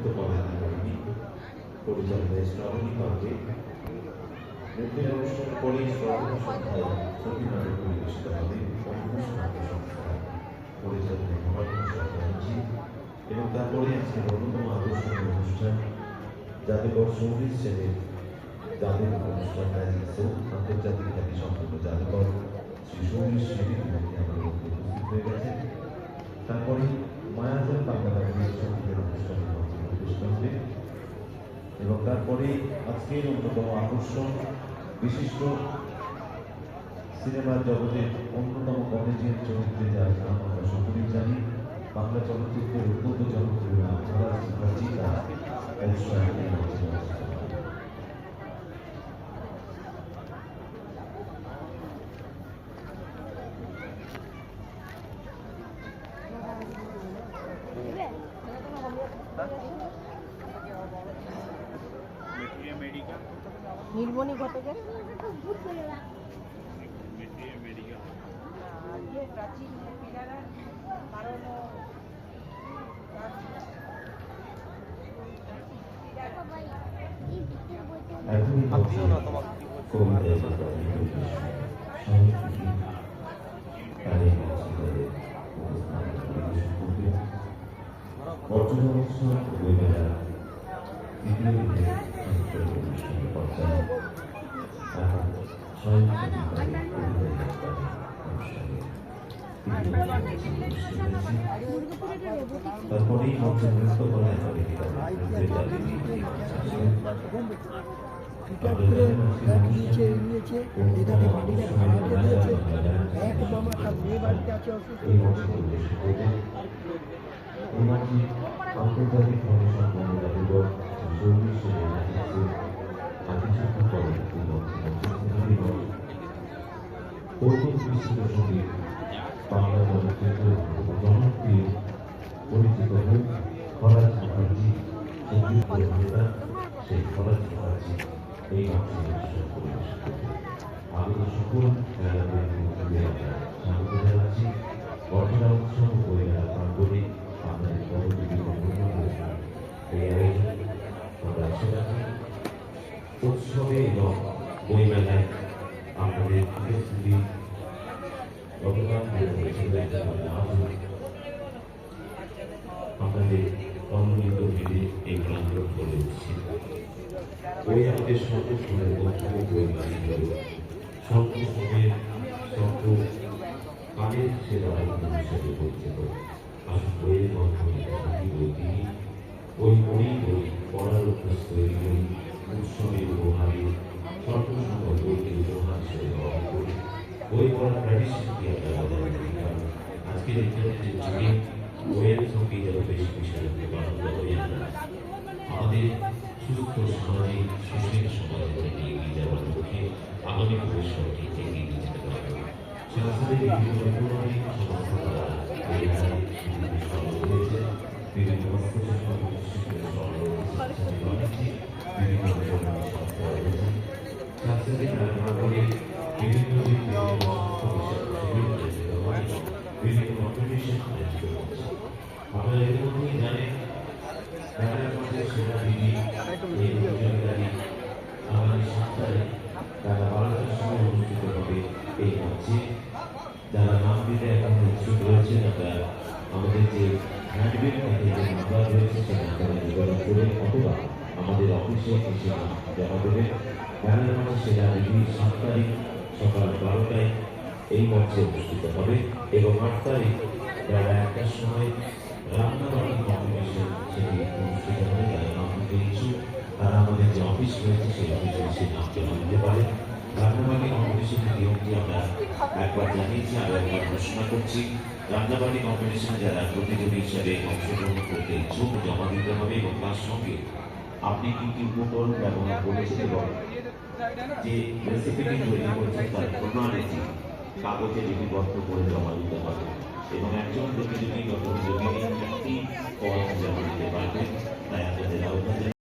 নৃত্য কলাকারিণী পরিচালিত শ্রাবণী পার্কে নৃত্যের অনুষ্ঠানের পরেই শ্রাবণ সন্ধ্যায় ছবি নাটক পরিবেশিত হবে অঙ্কুশ নাট্য সংস্থা পরিচালিত মহাত্মা সরকারজি এবং তারপরে আজকে অন্যতম আকর্ষণীয় অনুষ্ঠান জাতীয় সংগীত শ্রেণির জাতীয় অনুষ্ঠান ম্যাজিক্সের আন্তর্জাতিক খ্যাতি সম্পন্ন জাদুকর শ্রী সৌমির স্মৃতি বিভাগে আমাদের উপস্থিত হয়ে গেছেন তারপরে মায়াজাল বাংলা বাহিনীর সঙ্গীতের অনুষ্ঠানের মাধ্যমে প্রবেশ করবে তারপরে আজকের অন্যতম আকর্ষণ, বিশিষ্ট সিনেমার জগতের অন্যতম কমেডিয়ান চরিত্রে যার নাম আমরা সকলেই জানি, বাংলা চলচ্চিত্রের অত্যন্ত জনপ্রিয় নাম তার অনুষ্ঠান এই মঞ্চে অনুষ্ঠিত হবে। মেট্রিয়া মেডিকা নীলমণি ঘটকের? প্রাচীন পিলারা কারণ এখনই তারপরেই মঞ্চে নৃত্য করা একাডেমি নিচে কৌতুক মিশ্রিত সংগীত বাংলা চলচ্চিত্রের জনপ্রিয় পরিচিত হোক ফরাজ মুখার্জি সংগীত অভিনেতা সেই ফরাজ মুখার্জি এই পরিবেশন করবে। আগত সকল স্বাগত জানাচ্ছি। বর্ষা উৎসব বইমেলা প্রাঙ্গণে আপনাদের পরবর্তী এই আয়োজন আমরা উৎসবে এবং বইমেলায় আপনাদের উপস্থিতি অবদান আপনাদের অনুমিত ভিড়ে এই প্রান্ত করে উঠছে ওই আমাদের সর্বসময়ের বন্ধু বই বাণিজ্য সর্বসময়ের শব্দ কানের সেরা হিসেবে পরিচিত আসুন বইয়ের মাধ্যমে ওই বই বই পড়ার অভ্যাস তৈরি করি উৎসবের বই পড়ার ট্র্যাডিশনকে আমরা বজায় রাখি কারণ আজকের ইন্টারনেটের যুগে বইয়ের সঙ্গে যেন বেশি বিষয় আমাদের সুস্থ সামাজিক সুশীল সমাজ নিয়ে এগিয়ে যাওয়ার লক্ষ্যে আগামী ভবিষ্যৎকে এগিয়ে নিয়ে যেতে পারবে। সংস্থাদের বিভিন্ন ধারায় বিভিন্ন বিভিন্ন সংস্থা আপনারা এর মধ্যেই জানেন রাজাগঞ্জের সেরা দিদি এই প্রতিযোগিতাটি আগামী সপ্তাহে বেলা বারোটার সময় অনুষ্ঠিত হবে এই মঞ্চে যারা নাম দিতে এখন ইচ্ছুক রয়েছেন আপনারা আমাদের যে হ্যান্ডবিল থাকে যে নাম্বার রয়েছে সেই নাম্বারে যোগাযোগ করে অথবা আমাদের অফিসে এসে নাম জমা দেবেন বেলার মঞ্চে সেরা দিদি সাত তারিখ সকাল বারোটায় এই মঞ্চে অনুষ্ঠিত হবে এবং আট তারিখ বেলা একটার সময় রান্নাবাড়ি কম্পিটিশন সেটি অনুষ্ঠিত হবে। যারা নাম দিতে ইচ্ছুক, তারা আমাদের যে অফিস রয়েছে, সেই অফিসে এসে নাম জমা দিতে পারে। রান্নাবাড়ি কম্পিটিশনের নিয়মটি আমরা একবার জানিয়েছি আর একবার ঘোষণা করছি। রান্নাবাড়ি কম্পিটিশনে যারা প্রতিযোগী হিসাবে অংশগ্রহণ করতে ইচ্ছুক, জমা দিতে হবে এবং তার সঙ্গে আপনি কি কি উপকরণ ব্যবহার করেছেন এবং যে রেসিপিটি তৈরি করছে তার প্রণালীটি কাগজে লিপিবদ্ধ করে জমা দিতে হবে এবং একজন প্রতিযোগী বা প্রতিযোগিনী একটি কল জমা দিতে পারবেন তাই আপনাদের।